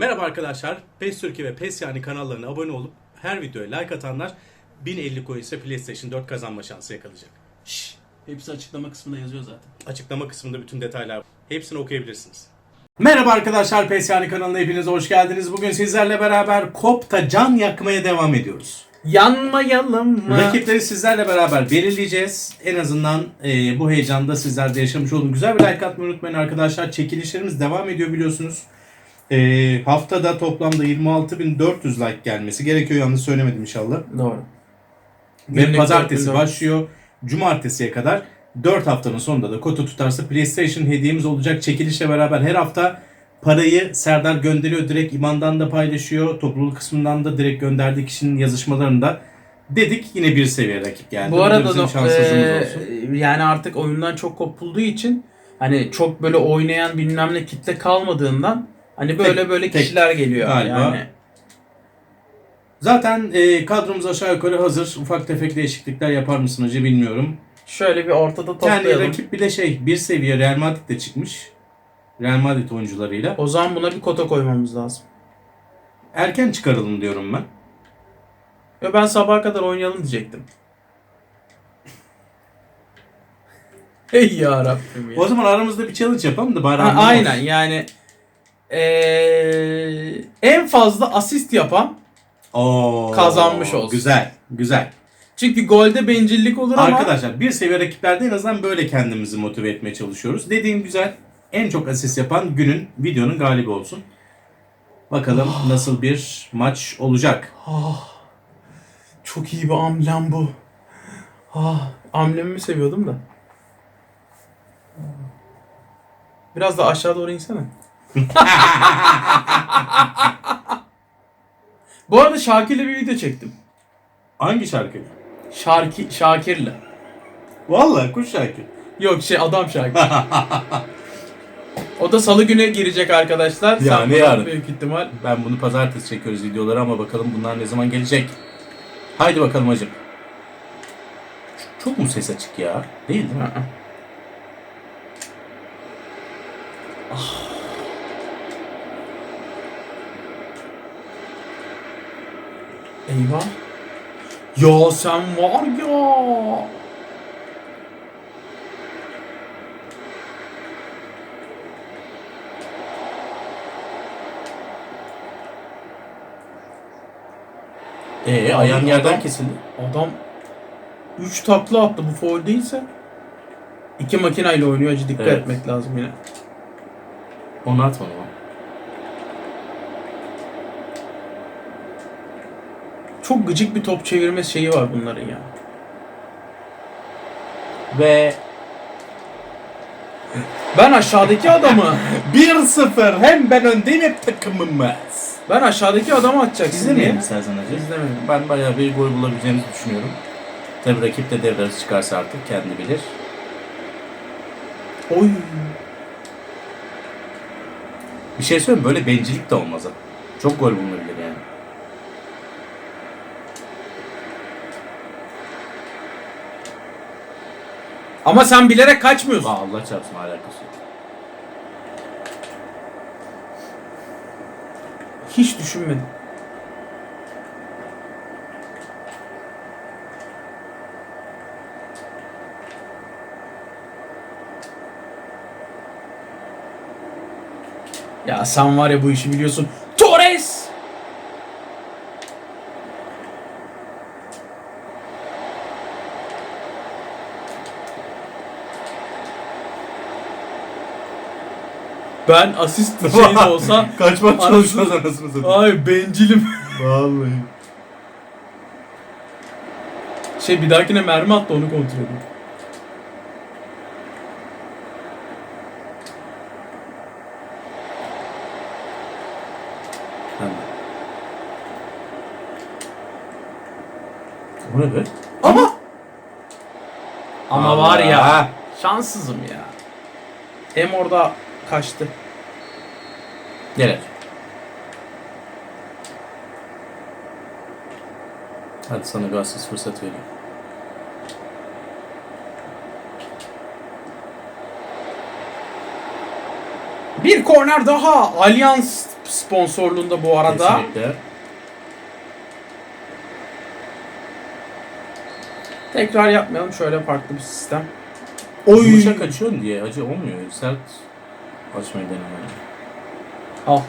Merhaba arkadaşlar. PES Türkiye ve PES yani kanallarına abone olup her videoya like atanlar 1050 coin ise PlayStation 4 kazanma şansı yakalayacak. Şşş. Hepsi açıklama kısmında yazıyor zaten. Açıklama kısmında bütün detaylar var. Hepsini okuyabilirsiniz. Merhaba arkadaşlar PES yani kanalına hepiniz hoş geldiniz. Bugün sizlerle beraber Kop'ta can yakmaya devam ediyoruz. Yanmayalım mı? Rakipleri sizlerle beraber belirleyeceğiz. En azından e, bu heyecanda sizler de yaşamış olun. Güzel bir like atmayı unutmayın arkadaşlar. Çekilişlerimiz devam ediyor biliyorsunuz. E, haftada toplamda 26.400 like gelmesi gerekiyor. Yanlış söylemedim inşallah. Doğru. Ve Günlük pazartesi 4400. başlıyor. Cumartesiye kadar 4 haftanın sonunda da kotu tutarsa PlayStation hediyemiz olacak. Çekilişle beraber her hafta parayı Serdar gönderiyor. Direkt IBAN'dan da paylaşıyor. Topluluk kısmından da direkt gönderdiği kişinin yazışmalarında dedik yine bir seviye rakip geldi. Bu da arada da olsun. yani artık oyundan çok kopulduğu için hani çok böyle oynayan bilmem ne kitle kalmadığından hani böyle Tek- böyle tek kişiler geliyor galiba. yani. Zaten e, kadromuz aşağı yukarı hazır. Ufak tefek değişiklikler yapar mısın hacı bilmiyorum. Şöyle bir ortada toplayalım. Yani rakip bile şey bir seviye Real Madrid'de çıkmış. Real Madrid oyuncularıyla. O zaman buna bir kota koymamız lazım. Erken çıkaralım diyorum ben. Ya ben sabaha kadar oynayalım diyecektim. Hey ya Rabbim ya. O zaman aramızda bir challenge yapalım da bari Ha, aynen yani eee, en fazla asist yapan Oo, Kazanmış olsun. Güzel, güzel. çünkü golde bencillik olur ama Arkadaşlar bir seviye rakiplerde en azından böyle kendimizi motive etmeye çalışıyoruz. Dediğim güzel. En çok asist yapan günün, videonun galibi olsun. Bakalım nasıl bir maç olacak. Ah, çok iyi bir amblem bu. Ah, amblemimi seviyordum da. Biraz da aşağı doğru insene. Bu arada Şakir'le bir video çektim. Hangi şarkı? Şarki, Şakir'le. Vallahi kuş şarkı. Yok şey adam Şakir. o da salı günü girecek arkadaşlar. Yani Sen yarın. Büyük ihtimal. Ben bunu pazartesi çekiyoruz videoları ama bakalım bunlar ne zaman gelecek. Haydi bakalım hacım. Çok mu ses açık ya? Değil değil mi? Eyvah. Ya sen var ya. Ee, ayağın yerden adam- kesildi. Adam 3 takla attı bu foul değilse. İki makinayla oynuyor acı dikkat Evet. etmek lazım yine. Onu atma ama. Çok gıcık bir top çevirme şeyi var bunların ya. Ve Ben aşağıdaki adamı 1-0 hem ben öndeyim hep takımımız. ben aşağıdaki adamı atacaksın İzlemeyelim diye. istersen hacı. İzlemeyelim. Ben bayağı bir gol bulabileceğimizi düşünüyorum. Tabi rakip de devre arası çıkarsa artık kendi bilir. Oy. Bir şey söyleyeyim mi? böyle bencillik de olmaz ha. Çok gol bulunabilir yani. Ama sen bilerek kaçmıyorsun. Aa, Allah çarpsın alakası yok. Hiç düşünmedim. Ya sen var ya bu işi biliyorsun. Torres! Ben asist şeyin olsa Kaçmak çalışmaz anasını satayım. Ay bencilim. Vallahi. Şey bir dahakine mermi attı onu kontrol edin. O ne be? Ama ama var ya şanssızım ya. Hem orada kaçtı. Gel. Hadi sana asist fırsat vereyim. Bir korner daha. Allianz sponsorluğunda bu arada. Kesinlikle. Tekrar yapmayalım şöyle farklı bir sistem. Yumuşak açıyorsun diye acı olmuyor. Sert açmayı deneme. Al.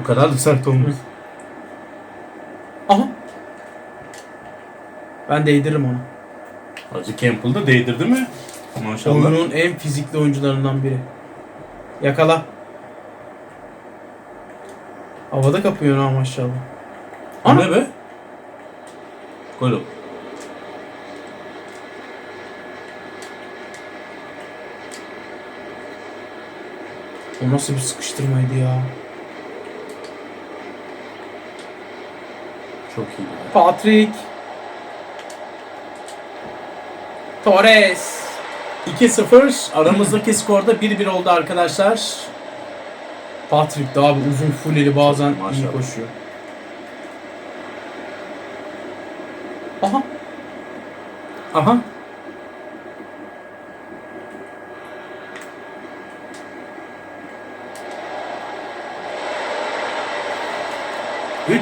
Bu kadar da sert olmaz. Aha. Ben değdiririm onu. Hacı Campbell'da değdirdi mi? Maşallah. Oyunun en fizikli oyuncularından biri. Yakala. Havada kapıyor ha maşallah. Bu Ana. ne be? Gol oldu. O nasıl bir sıkıştırmaydı ya. Çok iyi. Patrick. Torres. 2-0 aramızdaki skorda 1-1 oldu arkadaşlar. Patrick de abi uzun fulleli bazen iyi Maşallah. koşuyor. Aha. Aha.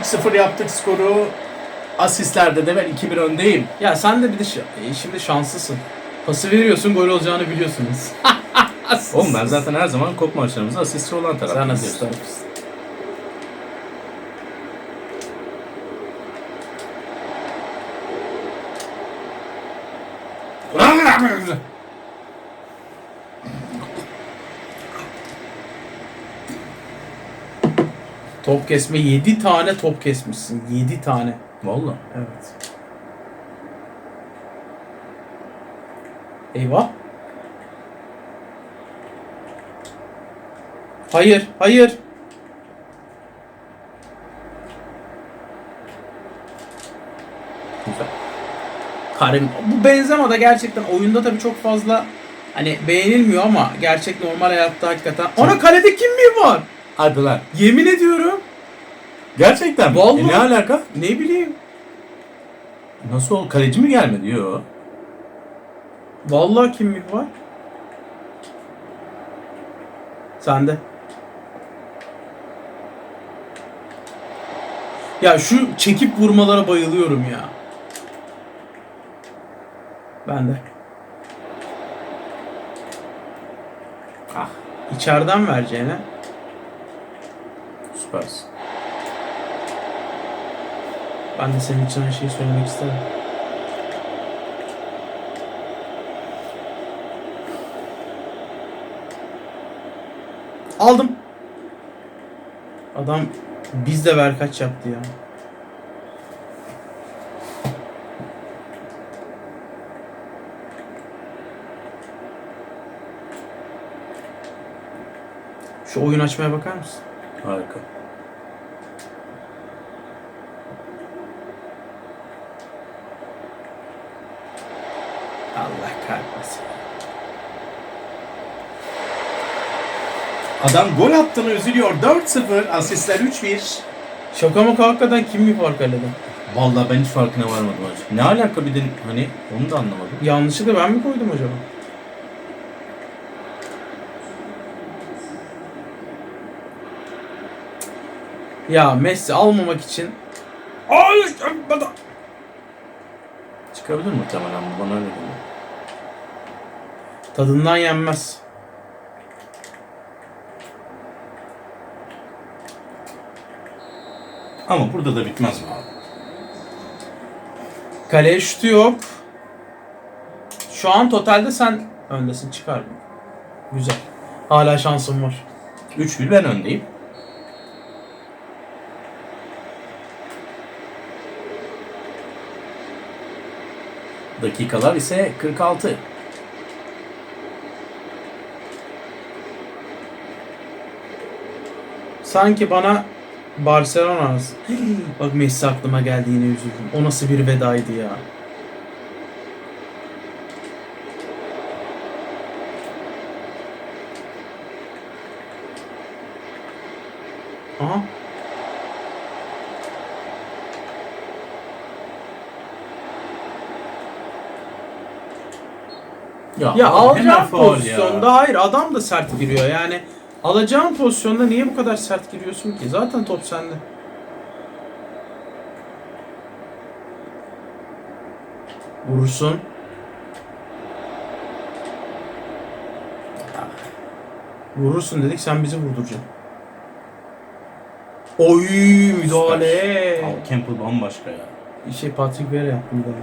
...3-0 yaptık skoru. Asistlerde de ben 2-1 öndeyim. Ya sen de bir de ş- e, şimdi şanslısın. Pası veriyorsun gol olacağını biliyorsunuz. Oğlum ben zaten her zaman kop maçlarımızda asistli olan Sen taraftayım. asist tarafısın. Top kesme 7 tane top kesmişsin. 7 tane. Valla. Evet. Eyvah. Hayır, hayır. Güzel. Karim bu Benzema da gerçekten oyunda tabii çok fazla hani beğenilmiyor ama gerçek normal hayatta hakikaten. Ana kalede kim mi var? Hadi lan. Yemin ediyorum. Gerçekten mi? Vallahi. E ne alaka? Ne bileyim. Nasıl ol? Kaleci mi gelmedi? Yo. Vallahi kimlik var. Sende. Ya şu çekip vurmalara bayılıyorum ya. Ben de. Ah İçeriden vereceğine. Süpersin. Ben de senin için aynı şeyi söylemek isterim. Aldım. Adam biz de ver kaç yaptı ya. Şu oyun açmaya bakar mısın? Harika. Allah kahretmesin. Adam gol attığını üzülüyor. 4-0. Asistler 3-1. Şaka mı hakikaten kim mi fark kalede? Vallahi ben hiç farkına varmadım hacı. Ne alaka bir de hani onu da anlamadım. Yanlışlıkla ben mi koydum acaba? Ya Messi almamak için Ay, bana- Çıkabilir muhtemelen bu bana öyle geliyor. Tadından yenmez. Ama burada da bitmez mi abi? Kaleye şutu yok. Şu an totalde sen öndesin çıkar. Güzel. Hala şansım var. 3-1 ben öndeyim. Dakikalar ise 46. Sanki bana Barcelona Bak Messi aklıma geldi yine üzüldüm. O nasıl bir vedaydı ya. Aha. Ya hemen alacağım pozisyonda hayır adam da sert giriyor yani Alacağın pozisyonda niye bu kadar sert giriyorsun ki? Zaten top sende. Vurursun. Vurursun dedik sen bizi vurduracaksın. Oy müdahale. Al Campbell bambaşka ya. Şey Patrick Vieira yaptı müdahale.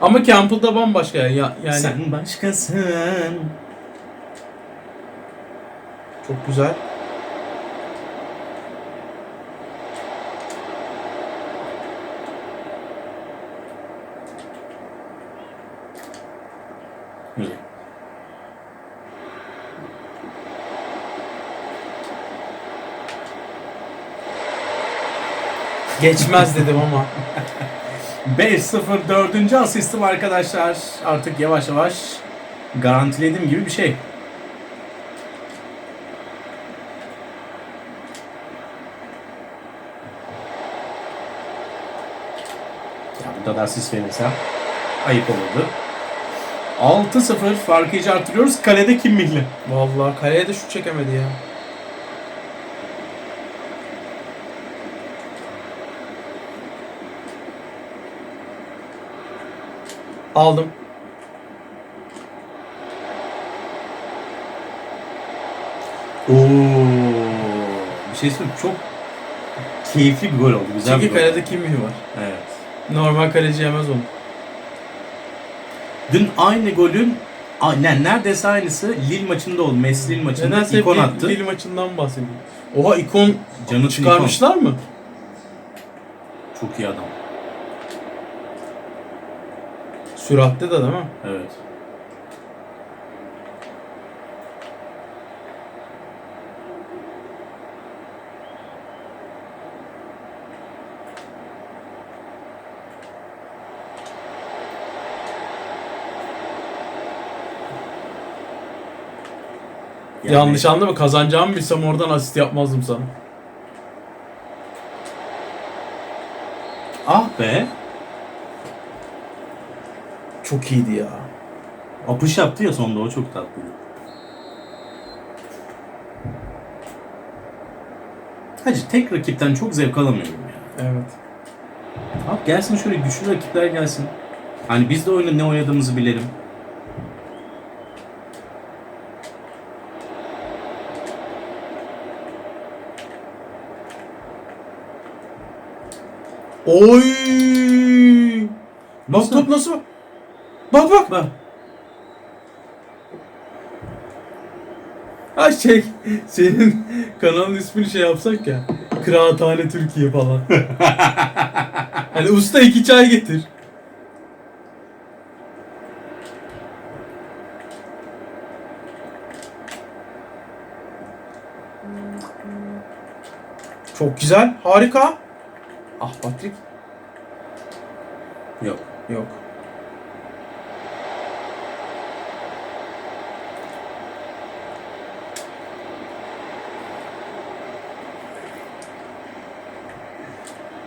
Ama Campbell da bambaşka ya. ya- Yani Sen başkasın. Çok güzel. Güzel. Geçmez dedim ama. 5-0 dördüncü asistim arkadaşlar. Artık yavaş yavaş garantilediğim gibi bir şey. Da asist verirsem ayıp olurdu. 6-0 farkı iyice arttırıyoruz. Kalede Kim Milli? Vallahi kaleye de şut çekemedi ya. Aldım. Oo, bir şey söyleyeyim çok keyifli bir gol oldu. Güzel Çünkü bir gol. kalede Kimmih var. Evet. Normal kaleci yemez onu. Dün aynı golün aynen neredeyse aynısı Lille maçında oldu. Messi Lille maçında Nedense ikon Lille- attı. Lille maçından bahsediyor. Oha ikon Canı çıkarmışlar mı? Çok iyi adam. Süratli de değil mi? Evet. Yani- Yanlış anladın mı? Kazanacağımı bilsem oradan asist yapmazdım sana. Ah be. Çok iyiydi ya. Apış yaptı ya sonunda o çok tatlıydı. Hacı tek rakipten çok zevk alamıyorum ya. Evet. Abi gelsin şöyle güçlü rakipler gelsin. Hani biz de oyunda ne oynadığımızı bilelim. Oy! Bak Nasıl? top nasıl? Bak bak. Bak. Ha şey senin kanalın ismini şey yapsak ya. Kıraathane Türkiye falan. hani usta iki çay getir. Çok güzel. Harika. Ah Patrick. Yok. Yok.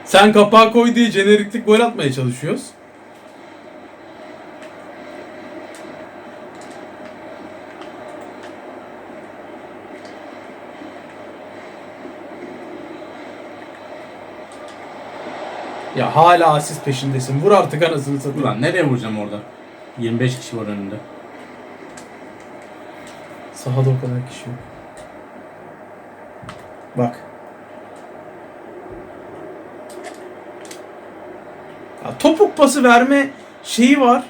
Sen kapağı koy diye jeneriklik gol atmaya çalışıyoruz. Ya hala asist peşindesin. Vur artık anasını satayım. Ulan nereye vuracağım orada? 25 kişi var önünde. Sahada o kadar kişi yok. Bak. Ya topuk pası verme şeyi var.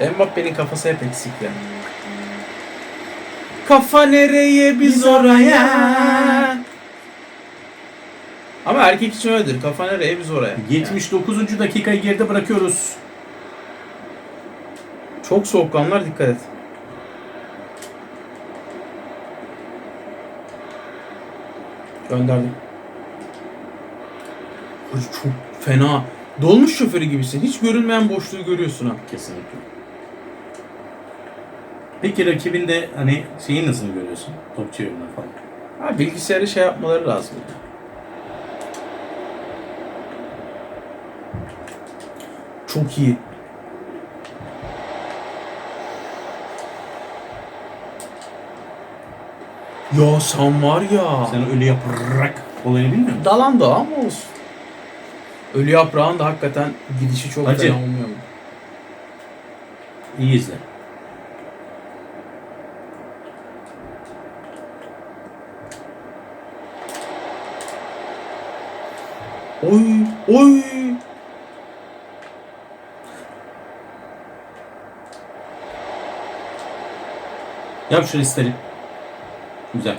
Mbappe'nin kafası hep eksik ya. Kafa nereye biz oraya. Ama erkek için öyledir. Kafa nereye biz oraya. 79. dakikayı geride bırakıyoruz. Çok soğukkanlar dikkat et. Gönderdim. Çok fena. Dolmuş şoförü gibisin. Hiç görünmeyen boşluğu görüyorsun ha. Kesinlikle. Peki rakibin de hani şeyi nasıl görüyorsun? Top çevirme falan. Ha bilgisayarı şey yapmaları lazım. Çok iyi. Ya sen var ya. Sen ölü yaprak olayını bilmiyor musun? Dalan da ama olsun. Ölü yaprağın da hakikaten gidişi çok Hacı. fena olmuyor mu? İyi izle. Oy oy. Yap şu listeleri. Güzel.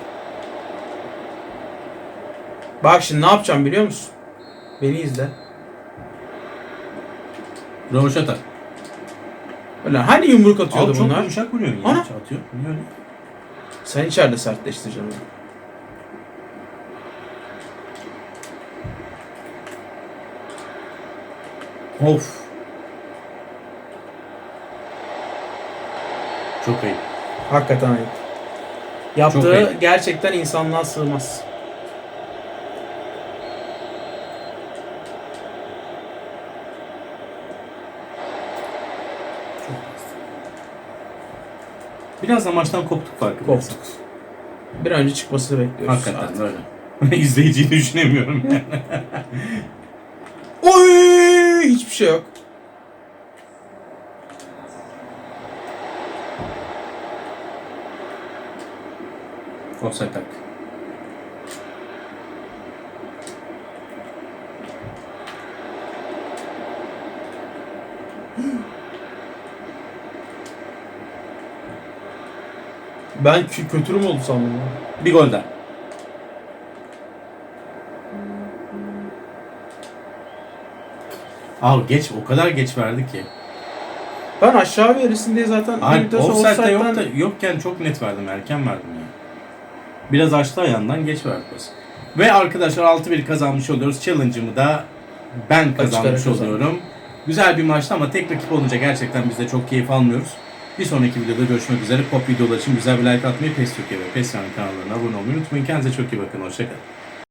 Bak şimdi ne yapacağım biliyor musun? Beni izle. Rövaşata. Öyle hani yumruk atıyordu Abi çok bunlar? yumuşak vuruyor. Ana. Atıyor. Niye öyle? Sen içeride sertleştireceksin Of. Çok iyi. Hakikaten ayıp. Yaptığı ayıp. gerçekten insanlığa sığmaz. Biraz da maçtan koptuk farkındaysan. Koptuk. Bir an önce çıkmasını bekliyoruz. Hakikaten artık. öyle. İzleyiciyi düşünemiyorum yani. Oy! Hiçbir şey yok. Offside tak. Ben kö- kötü mü oldu sandım? Bir gol daha. Abi geç o kadar geç verdi ki. Ben aşağı verirsin diye zaten sonra offside'de yok da, yokken çok net verdim erken verdim ya. Biraz açtı ayağından geç verdi. Ve arkadaşlar 6-1 kazanmış oluyoruz. Challenge'ımı da ben kazanmış oluyorum. Güzel bir maçtı ama tek rakip olunca gerçekten biz de çok keyif almıyoruz. Bir sonraki videoda görüşmek üzere. Pop videolar için güzel bir like atmayı, PES Türkiye ve PES Yani kanallarına abone olmayı unutmayın. Kendinize çok iyi bakın. Hoşçakalın.